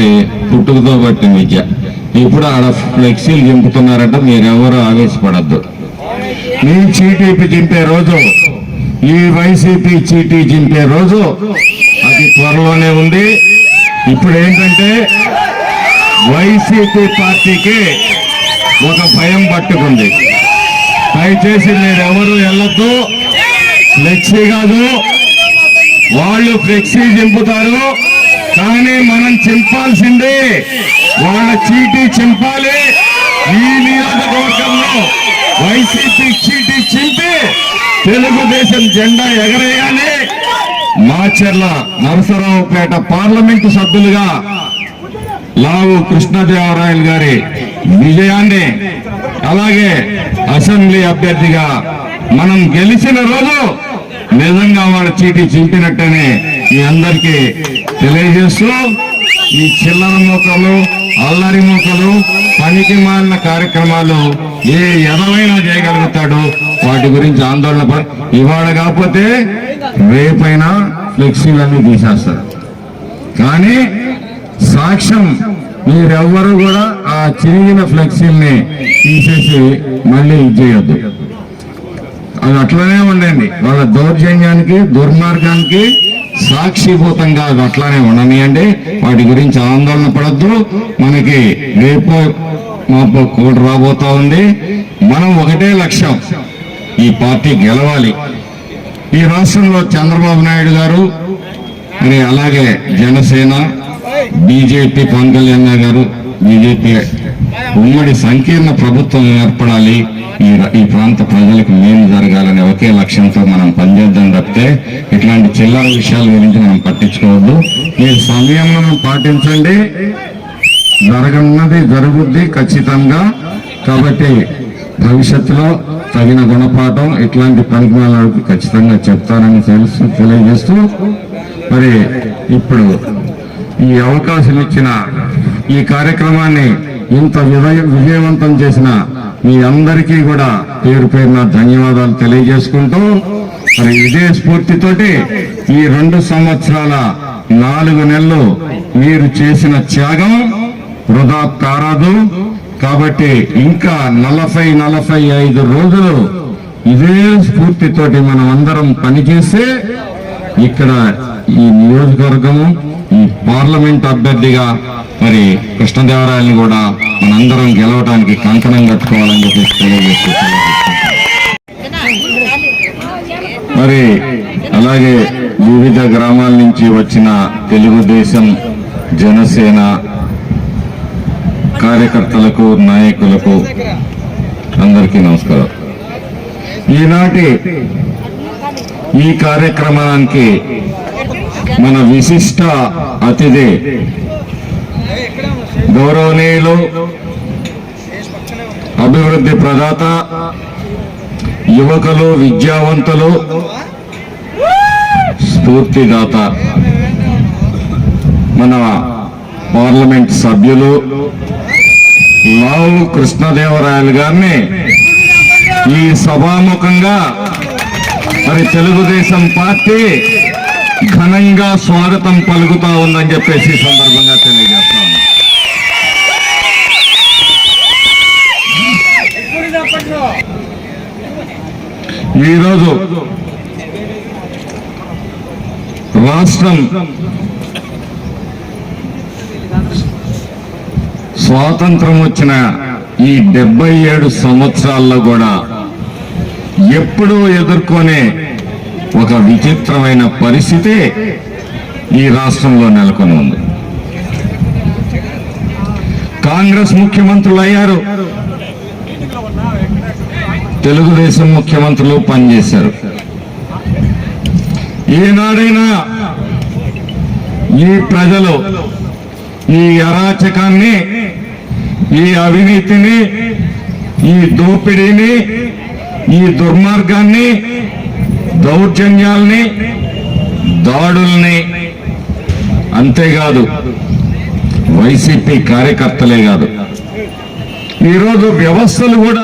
మరి పుట్టుకతో పట్టిన విద్య ఇప్పుడు ఆడ ఫ్లెక్సీలు చింపుతున్నారంట మీరెవరూ ఆవేశపడద్దు. మీ చీటీపీ చింపే రోజు ఈ వైసీపీ చీటీ చింపే రోజు అది త్వరలోనే ఉంది. ఇప్పుడు ఏంటంటే వైసీపీ పార్టీకి ఒక భయం పట్టుకుంది. దయచేసి మీరెవరు వెళ్ళొద్దు. ఫ్లెక్సీ కాదు. వాళ్ళు ఫ్లెక్సీ చింపుతారు కానీ మనం చింపాల్సిందే. వాళ్ళ చీటీ చింపాలి. ఈ నియోజకవర్గంలో వైసీపీ చీటీ చింపి తెలుగుదేశం జెండా ఎగరేయాలి. మాచర్ల నరసరావుపేట పార్లమెంటు సభ్యులుగా లావు కృష్ణదేవరాయలు గారి విజయాన్ని అలాగే అసెంబ్లీ అభ్యర్థిగా మనం గెలిచిన రోజు నిజంగా వాళ్ళ చీటీ చింపినట్టని మీ అందరికీ తెలియజేస్తూ ఈ చిల్లర మూకలు అల్లరి మూకలు పనికి మాలిన కార్యక్రమాలు ఏ ఎదవైనా చేయగలుగుతాడు. వాటి గురించి ఆందోళన పడ ఇవాళ కాకపోతే రేపైనా ఫ్లెక్సీలన్నీ తీసేస్తారు. కానీ సాక్ష్యం మీరెవ్వరూ కూడా ఆ చిరిగిన ఫ్లెక్సీల్ని తీసేసి మళ్ళీ ఇచ్చేయొద్దు అది అట్లనే ఉండండి. వాళ్ళ దౌర్జన్యానికి దుర్మార్గానికి సాక్షిభూతంగా అది అట్లానే ఉండనియండి వాటి గురించి ఆందోళన పడద్దు. మనకి రేపు మాపు కూడా రాబోతా ఉంది. మనం ఒకటే లక్ష్యం ఈ పార్టీ గెలవాలి. ఈ రాష్ట్రంలో చంద్రబాబు నాయుడు గారు మరి అలాగే జనసేన బీజేపీ పవన్ కళ్యాణ్ గారు బీజేపీ ఉమ్మడి సంకీర్ణ ప్రభుత్వం ఏర్పడాలి. ఈ ఈ ప్రాంత ప్రజలకు మేలు జరగాలనే ఒకే లక్ష్యంతో మనం పనిచేద్దాం తప్పితే ఇట్లాంటి చిల్లర విషయాల గురించి మనం పట్టించుకోవద్దు. మీరు సమయంలో పాటించండి. జరగన్నది జరుగుద్ది ఖచ్చితంగా. కాబట్టి భవిష్యత్తులో తగిన గుణపాఠం ఇట్లాంటి పనికి ఖచ్చితంగా చెప్తానని తెలుసు తెలియజేస్తూ మరి ఇప్పుడు ఈ అవకాశం ఇచ్చిన ఈ కార్యక్రమాన్ని ఇంత విజయ విజయవంతం చేసిన మీ అందరికీ కూడా పేరు పేరున ధన్యవాదాలు తెలియజేసుకుంటూ మరి ఇదే స్ఫూర్తితోటి ఈ రెండు సంవత్సరాల నాలుగు నెలలు మీరు చేసిన త్యాగం వృధా కారాదు కాబట్టి ఇంకా నలభై నలభై ఐదు రోజులు ఇదే స్ఫూర్తితోటి మనం అందరం పనిచేస్తే ఇక్కడ ఈ నియోజకవర్గము పార్లమెంట్ అభ్యర్థిగా మరి కృష్ణదేవరాయల్ని కూడా మనందరం గెలవడానికి కంకణం కట్టుకోవాలని చెప్పేసి తెలియజేస్తూ మరి అలాగే వివిధ గ్రామాల నుంచి వచ్చిన తెలుగుదేశం జనసేన కార్యకర్తలకు నాయకులకు అందరికీ నమస్కారం. ఈనాటి ఈ కార్యక్రమానికి మన విశిష్ట అతిథి. గౌరవనీయులు అభివృద్ధి ప్రదాత యువకులు విద్యావంతులు స్ఫూర్తిదాత మన పార్లమెంట్ సభ్యులు లావు కృష్ణదేవరాయలు గారిని ఈ సభాముఖంగా మరి తెలుగుదేశం పార్టీ ఘనంగా స్వాగతం పలుకుతా ఉందని చెప్పేసి సందర్భంగా తెలియజేస్తా ఈరోజు రాష్ట్రం స్వాతంత్రం వచ్చిన ఈ డెబ్బై ఏడు సంవత్సరాల్లో కూడా ఎప్పుడూ ఎదుర్కొనే ఒక విచిత్రమైన పరిస్థితే ఈ రాష్ట్రంలో నెలకొని ఉంది కాంగ్రెస్ ముఖ్యమంత్రులు అయ్యారు తెలుగుదేశం ముఖ్యమంత్రులు పనిచేశారు. ఏనాడైనా ఈ ప్రజలు ఈ అరాచకాన్ని ఈ అవినీతిని ఈ దోపిడీని ఈ దుర్మార్గాన్ని దౌర్జన్యాల్ని దాడుల్ని అంతేకాదు వైసీపీ కార్యకర్తలే కాదు. ఈరోజు వ్యవస్థలు కూడా